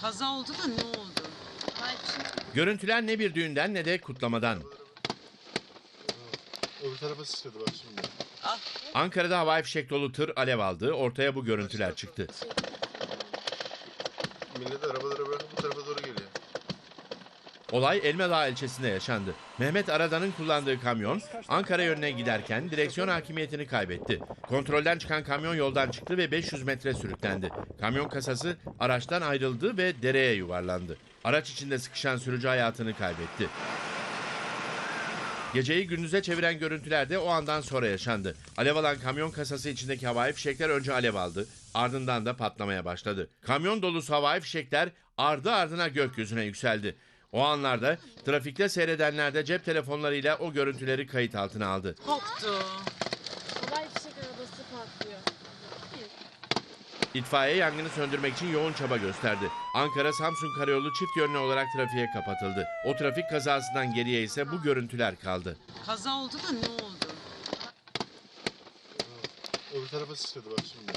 Kaza oldu da ne oldu? Görüntüler ne bir düğünden ne de kutlamadan. Öbür tarafa sıçradı bak şimdi. Ankara'da havai fişek dolu tır alev aldı. Ortaya bu görüntüler çıktı. Millet arabalara bırakıp bu tarafa doğru. Olay Elmadağ ilçesinde yaşandı. Mehmet Aradan'ın kullandığı kamyon Ankara yönüne giderken direksiyon hakimiyetini kaybetti. Kontrolden çıkan kamyon yoldan çıktı ve 500 metre sürüklendi. Kamyon kasası araçtan ayrıldı ve dereye yuvarlandı. Araç içinde sıkışan sürücü hayatını kaybetti. Geceyi gündüze çeviren görüntüler de o andan sonra yaşandı. Alev alan kamyon kasası içindeki havai fişekler önce alev aldı. Ardından da patlamaya başladı. Kamyon dolusu havai fişekler ardı ardına gökyüzüne yükseldi. O anlarda trafikte seyredenler de cep telefonlarıyla o görüntüleri kayıt altına aldı. Koptu. Olay fişek arabası patlıyor. İtfaiye yangını söndürmek için yoğun çaba gösterdi. Ankara-Samsun Karayolu çift yönlü olarak trafiğe kapatıldı. O trafik kazasından geriye ise bu görüntüler kaldı. Kaza oldu da ne oldu? Öbür tarafa sıçradı bak şimdi.